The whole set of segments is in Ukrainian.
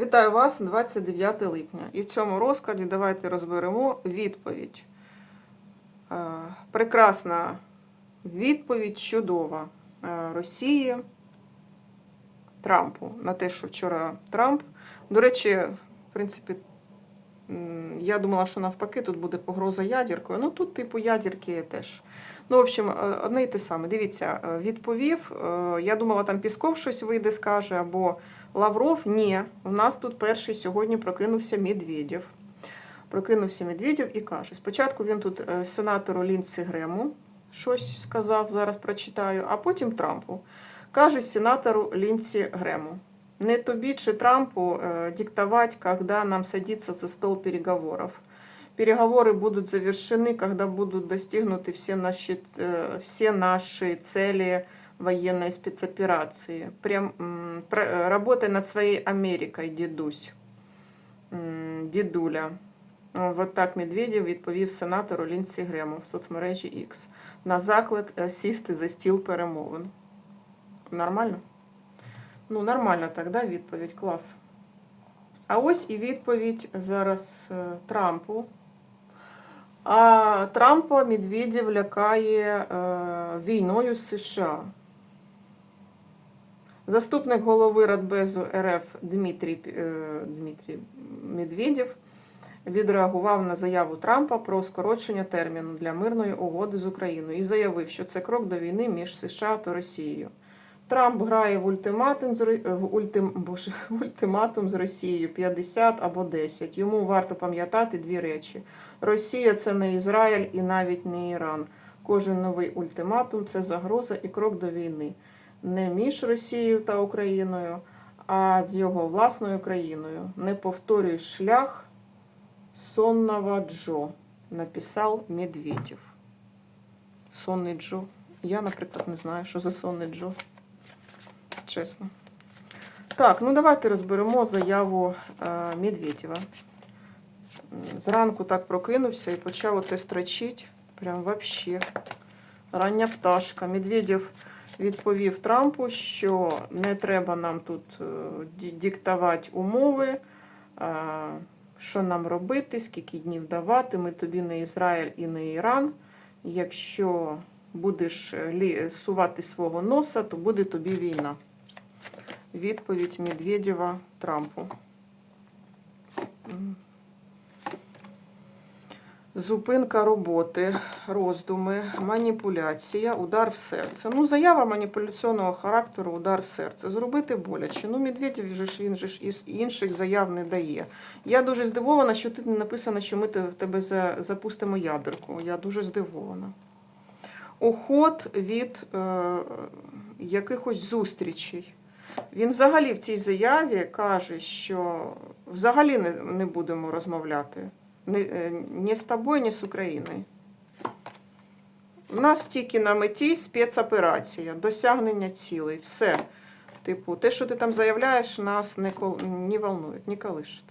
Вітаю вас 29 липня. І в цьому розкладі давайте розберемо відповідь. Е, Прекрасна відповідь чудова е, Росії Трампу на те, що вчора Трамп. До речі, в принципі, я думала, що навпаки тут буде погроза ядеркою. Ну тут, типу, ядерки теж. Ну, в общем, е, одне і те саме. Дивіться, відповів. Я думала, там Пісков щось вийде, скаже, або Лавров. Ні, в нас тут перший сьогодні прокинувся Медведєв. Прокинувся Медведєв і каже: спочатку він тут е, сенатору Лінці Грему щось сказав, зараз прочитаю, а потім Трампу. Каже сенатору Лінці Грему. Не тобі чи Трампу э, диктовать, когда нам садиться за стол переговоров. Переговоры будут завершены, когда будут достигнуты все наши, э, все наши цели военной спецоперации. Прям про- э, работай над своей Америкой, Дідуля. О, Вот так Медведєв відповів сенатору Лінсі Грему в соцмережі X на заклик е, сісти за стіл перемовин. Нормально? Ну, нормально так, да, відповідь, клас. А ось і відповідь зараз е, Трампу. А Трампа Медведєв лякає е, війною з США. Заступник голови Радбезу РФ Дмитрій, е, Дмитрій Медведєв відреагував на заяву Трампа про скорочення терміну для мирної угоди з Україною і заявив, що це крок до війни між США та Росією. Трамп грає в ультиматум з в ультим, боже, в ультиматум з Росією 50 або 10. Йому варто пам'ятати дві речі: Росія це не Ізраїль і навіть не Іран. Кожен новий ультиматум це загроза і крок до війни. Не між Росією та Україною, а з його власною країною. Не повторюй шлях сонного Джо, написав Медведєв. Сонний Джо. Я, наприклад, не знаю, що за сонний Джо. Чесно. Так, ну давайте розберемо заяву е, Медведєва. Зранку так прокинувся і почав оце строчить. Прям вообще. Рання пташка. Медведєв відповів Трампу, що не треба нам тут е, диктувати умови, е, що нам робити, скільки днів давати. Ми тобі не Ізраїль і не Іран. Якщо будеш е, сувати свого носа, то буде тобі війна. Відповідь Медведєва Трампу. Зупинка роботи, роздуми, маніпуляція, удар в серце. Ну, заява маніпуляційного характеру, удар в серце. Зробити боляче. Ну, Медведєв же ж він же ж із інших заяв не дає. Я дуже здивована, що тут не написано, що ми в тебе запустимо ядерку. Я дуже здивована. Уход від е, якихось зустрічей. Він взагалі в цій заяві каже, що взагалі не, не будемо розмовляти. Ні, е, з тобою, ні з Україною. У нас тільки на меті спецоперація, досягнення цілей. Все. Типу, те, що ти там заявляєш, нас не, кол... не волнує, не колишить.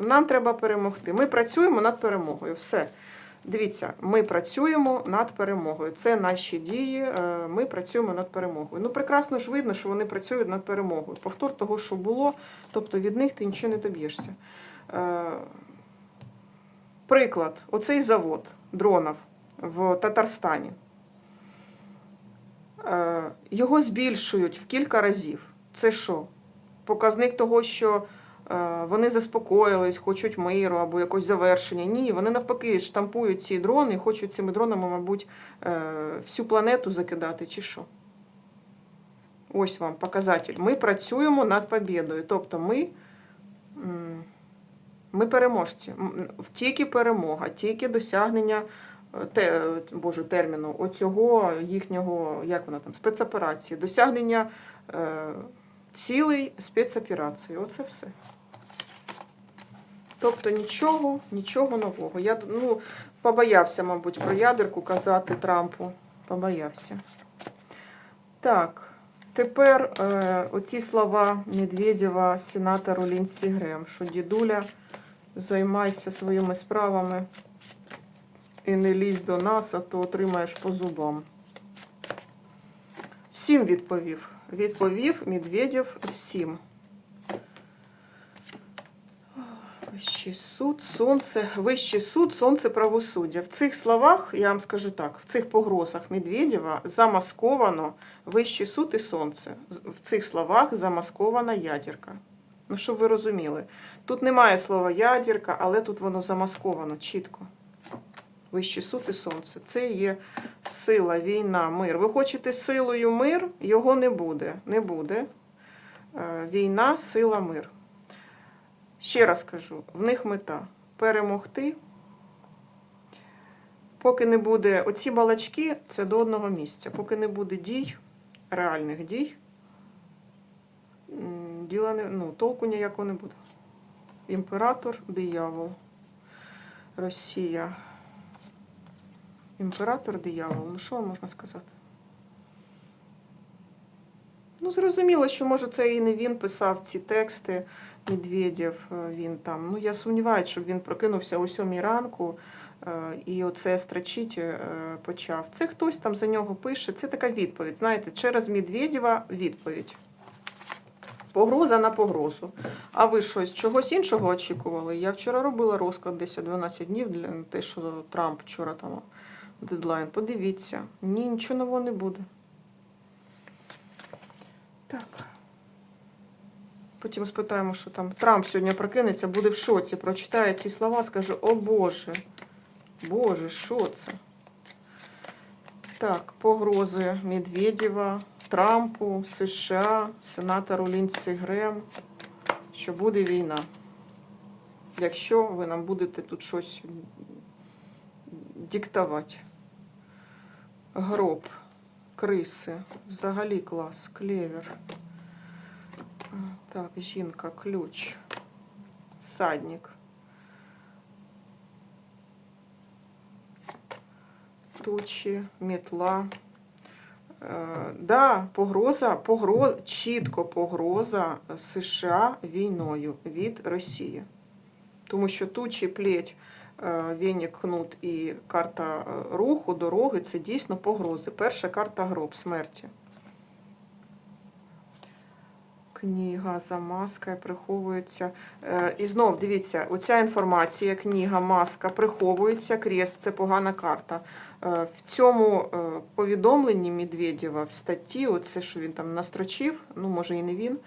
Нам треба перемогти. Ми працюємо над перемогою. Все. Дивіться, ми працюємо над перемогою. Це наші дії. е, Ми працюємо над перемогою. Ну, прекрасно ж видно, що вони працюють над перемогою. Повтор того, що було, тобто від них ти нічого не доб'єшся. Е, Приклад: оцей завод дронів в Татарстані. Е, Його збільшують в кілька разів. Це що? Показник того, що е, вони заспокоїлись, хочуть миру або якось завершення. Ні, вони навпаки штампують ці дрони і хочуть цими дронами, мабуть, всю планету закидати, чи що. Ось вам показатель. Ми працюємо над побєдою. Тобто ми, ми переможці. Тільки перемога, тільки досягнення е, те, е, боже, терміну оцього їхнього, як вона там, спецоперації, досягнення е, цілей спецоперації. Оце все. Тобто нічого, нічого нового. Я ну, побоявся, мабуть, про ядерку казати Трампу. Побоявся. Так, тепер е, оці слова Медведєва сенатору Лінсі Грем, що дідуля, займайся своїми справами і не лізь до нас, а то отримаєш по зубам. Всім відповів. Відповів Медведєв всім. Вищий суд, сонце, вищий суд, сонце правосуддя. В цих словах, я вам скажу так, в цих погрозах Медведєва замасковано вищий суд і сонце. В цих словах замаскована ядерка. Ну, щоб ви розуміли, тут немає слова ядерка, але тут воно замасковано чітко. Вищий суд і сонце. Це є сила, війна, мир. Ви хочете силою мир, його не буде. Не буде. Е, Війна, сила, мир. Ще раз кажу, в них мета перемогти. Поки не буде оці балачки, це до одного місця. Поки не буде дій, реальних дій, діла не, ну, толку ніякого не буде. Імператор, диявол, Росія. Імператор, диявол. Ну, що можна сказати? Ну, зрозуміло, що може це і не він писав ці тексти. Медведєв, е, він там. Ну, я сумніваюся, щоб він прокинувся о сьомій ранку е, і оце строчить е, почав. Це хтось там за нього пише. Це така відповідь. Знаєте, через Медведєва відповідь. Погроза на погрозу. А ви щось чогось іншого очікували? Я вчора робила розклад 10-12 днів для те, що Трамп вчора там дедлайн. Подивіться. Ні, нічого нового не буде. Так. Потім спитаємо, що там Трамп сьогодні прокинеться, буде в шоці, прочитає ці слова, скаже: О Боже, Боже, що це? Так, погрози Медведєва, Трампу, США, сенатору Лінці Грем, що буде війна. Якщо ви нам будете тут щось диктувати. Гроб, криси, взагалі клас, клевер. Так, жінка, ключ, всадник. Тучі, метла. Е, да, погроза, погроз, чітко погроза США війною від Росії. Тому що тучі, плеть, е, вінік, кнут і карта е, руху, дороги це дійсно погрози. Перша карта гроб смерті. Книга за маскою приховується. Е, І знов дивіться, оця інформація, книга, маска приховується, крест це погана карта. Е, В цьому е, повідомленні Медведєва в статті, оце, що він там настрочив, ну може і не він,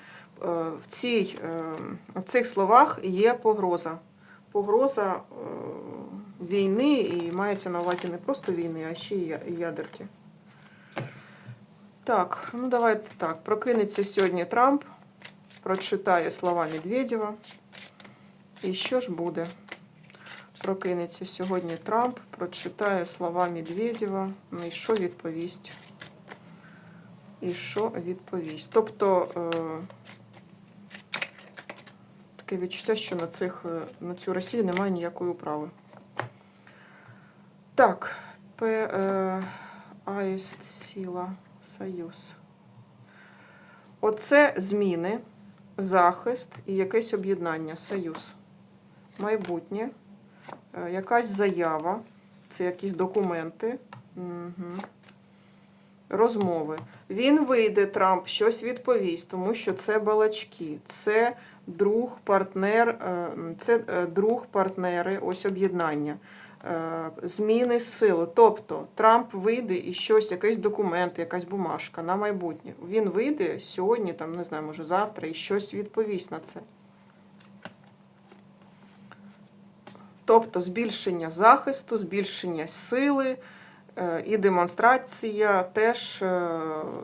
в, цій, в цих словах є погроза. Погроза війни, і мається на увазі не просто війни, а ще й ядерки. Так, ну давайте так. Прокинеться сьогодні Трамп, прочитає слова Медведєва. І що ж буде? Прокинеться сьогодні Трамп, прочитає слова Медведєва. Ну і що відповість? І що відповість? Тобто е, таке відчуття, що на, цих, е, на цю Росію немає ніякої управи. Так, П, е, Аїст, Сіла, Союз. Оце зміни, захист і якесь об'єднання, союз. Майбутнє, е, якась заява, це якісь документи, угу. розмови. Він вийде, Трамп, щось відповість, тому що це балачки, це друг, партнер, е, це е, друг, партнери, ось об'єднання. Е, Зміни сили. Тобто Трамп вийде і щось, якийсь документ, якась бумажка на майбутнє. Він вийде сьогодні, там, не знаю, може завтра, і щось відповість на це. Тобто збільшення захисту, збільшення сили е, і демонстрація теж е,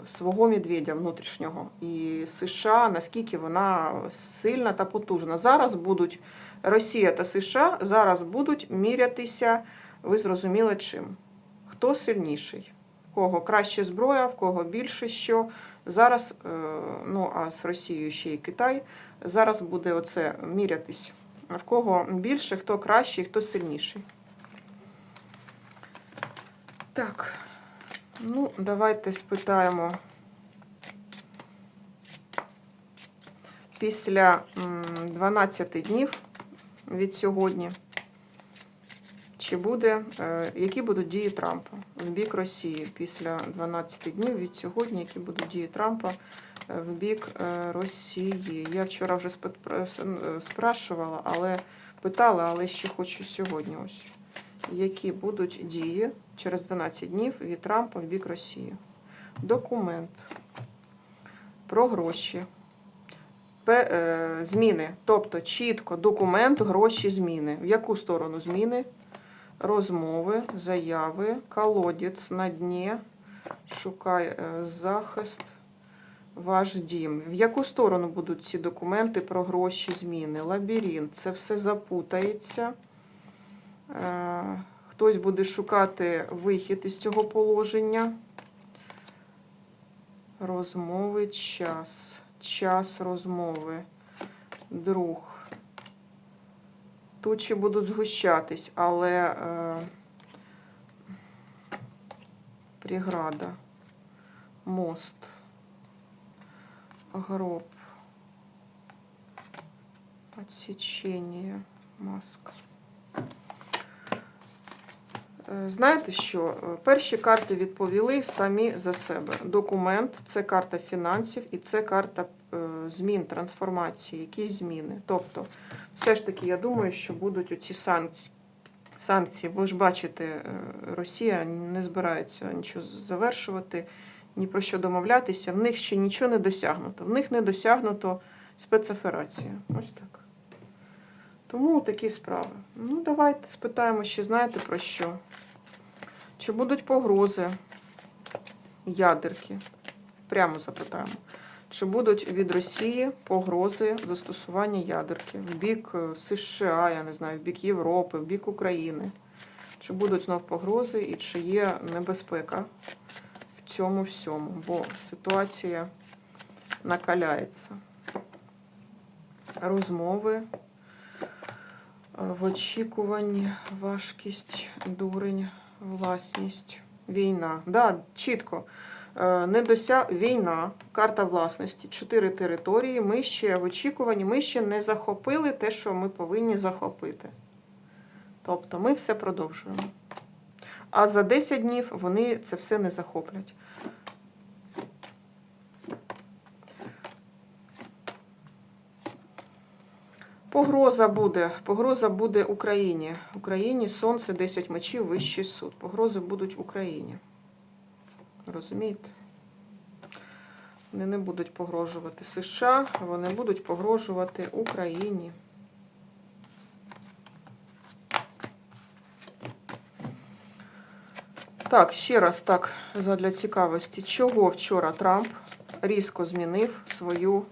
свого медведя внутрішнього. І США, наскільки вона сильна та потужна. Зараз будуть Росія та США зараз будуть мірятися, ви зрозуміли чим. Хто сильніший? Кого краще зброя, в кого більше що. Зараз, е, ну а з Росією ще й Китай, зараз буде оце мірятись. В кого більше, хто кращий, хто сильніший. Так, ну, давайте спитаємо. Після 12 днів від сьогодні, чи буде, е, які будуть дії Трампа в бік Росії після 12 днів від сьогодні, які будуть дії Трампа в бік е, Росії. Я вчора вже е, спрашувала, але питала, але ще хочу сьогодні ось. Які будуть дії через 12 днів від Трампа в бік Росії? Документ про гроші. Е, Зміни. Тобто чітко документ, гроші, зміни. В яку сторону зміни? Розмови, заяви, колодець на дні, шукай е, захист, ваш дім. В яку сторону будуть ці документи про гроші, зміни? Лабіринт. Це все запутається. Е, Хтось буде шукати вихід із цього положення. Розмови, час. Час розмови. Друг. Тучі будуть згущатись, але е, преграда, мост, гроб, отсечение, маска. Е, Знаєте що? Е, Перші карти відповіли самі за себе. Документ це карта фінансів і це карта е, змін, трансформації, якісь зміни. Тобто, все ж таки, я думаю, що будуть оці санкції. Санкції, ви ж бачите, Росія не збирається нічого завершувати, ні про що домовлятися. В них ще нічого не досягнуто. В них не досягнуто спецоперація. Ось так. Тому такі справи. Ну, давайте спитаємо ще, знаєте про що? Чи будуть погрози ядерки? Прямо запитаємо. Чи будуть від Росії погрози застосування ядерки в бік е, США, я не знаю, в бік Європи, в бік України? Чи будуть знов погрози і чи є небезпека в цьому всьому? Бо ситуація накаляється. Розмови в очікуванні, важкість, дурень, власність, війна. Да, чітко. Е, Не дося... Війна, карта власності, чотири території. Ми ще в очікуванні, ми ще не захопили те, що ми повинні захопити. Тобто ми все продовжуємо. А за 10 днів вони це все не захоплять. Погроза буде. Погроза буде Україні. Україні сонце 10 мечів, вищий суд. Погрози будуть Україні. Розумієте? Вони не будуть погрожувати США, вони будуть погрожувати Україні. Так, ще раз так, задля цікавості, чого вчора Трамп різко змінив свою,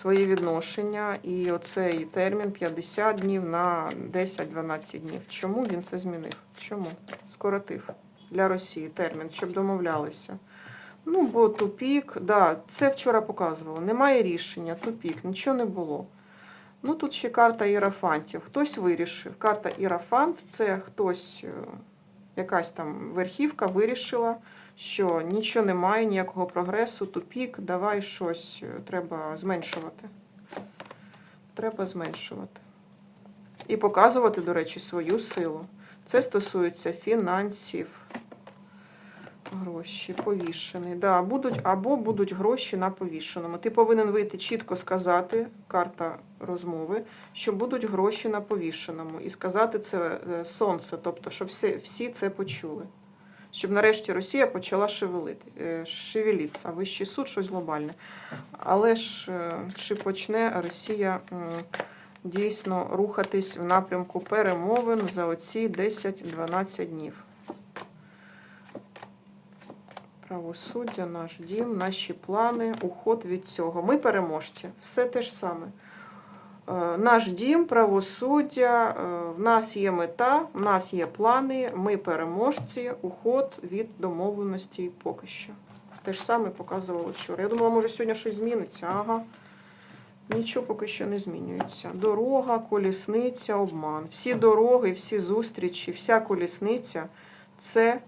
своє відношення і оцей термін 50 днів на 10-12 днів. Чому він це змінив? Чому? Скоротив для Росії термін, щоб домовлялися. Ну, бо тупік, да, це вчора показувало. Немає рішення, тупік, нічого не було. Ну, тут ще карта іерафантів. Хтось вирішив. Карта іерафант це хтось, е, якась там верхівка вирішила, що нічого немає, ніякого прогресу, тупік, давай щось е, треба зменшувати. Треба зменшувати. І показувати, до речі, свою силу. Це стосується фінансів. Гроші повішений. Да, будуть або будуть гроші на повішеному. Ти повинен вийти чітко сказати, карта розмови, що будуть гроші на повішеному. І сказати це е, сонце, тобто, щоб всі це почули. Щоб нарешті Росія почала шевелити, е, шевелитися, вищий суд, щось глобальне. Але ж е, чи почне Росія дійсно рухатись в напрямку перемовин за оці 10-12 днів? Правосуддя, наш дім, наші плани, уход від цього. Ми переможці. Все те ж саме. Е, Наш дім, правосуддя, е, в нас є мета, в нас є плани, ми переможці, уход від домовленості поки що. Те ж саме показувало вчора. Я думала, може сьогодні щось зміниться. Ага. Нічого поки що не змінюється. Дорога, колісниця, обман. Всі дороги, всі зустрічі, вся колісниця це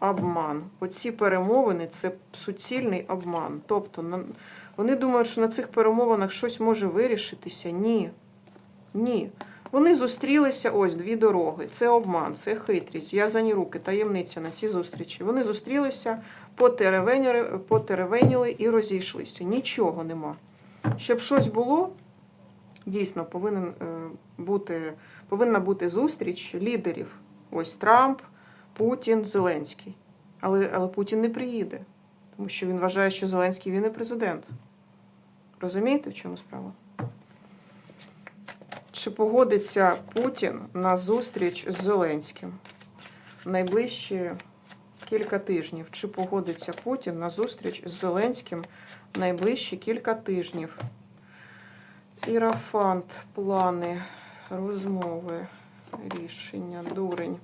обман. Оці перемовини це суцільний обман. Тобто вони думають, що на цих перемовинах щось може вирішитися. Ні. Ні. Вони зустрілися ось дві дороги. Це обман, це хитрість, зв'язані руки, таємниця на ці зустрічі. Вони зустрілися, потеревеніли, і розійшлися. Нічого нема. Щоб щось було, дійсно повинен е, бути, повинна бути зустріч лідерів. Ось Трамп, Путін, Зеленський. Але, але Путін не приїде, тому що він вважає, що Зеленський він і президент. Розумієте, в чому справа? Чи погодиться Путін на зустріч з Зеленським найближчі кілька тижнів? Чи погодиться Путін на зустріч з Зеленським в найближчі кілька тижнів? Ірафант, плани, розмови, рішення, дурень,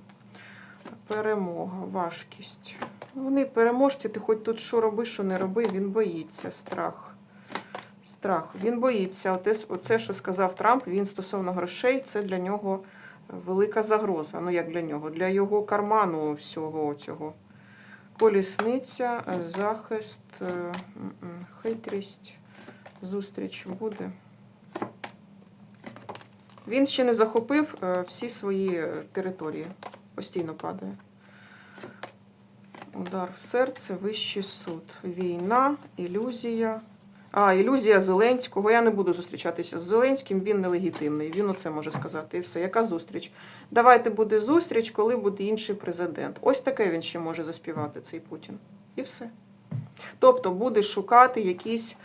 перемога, важкість. Вони переможці, ти хоч тут що роби, що не роби, він боїться, страх. Страх. Він боїться. Оце, що сказав Трамп, він стосовно грошей, це для нього велика загроза. Ну, як для нього, для його карману всього цього. Колісниця, е, захист, е, хитрість, зустріч буде. Він ще не захопив е, всі свої е, території. Постійно падає. Удар в серце, вищий суд. Війна, ілюзія. А, ілюзія Зеленського. Я не буду зустрічатися з Зеленським, він нелегітимний. Він оце може сказати. І все. Яка зустріч? Давайте буде зустріч, коли буде інший президент. Ось таке він ще може заспівати, цей Путін. І все. Тобто буде шукати якісь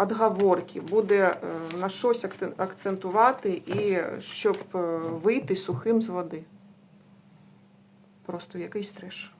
отговорки, буде е, на щось акцентувати, і щоб е, вийти сухим з води. Просто якийсь треш.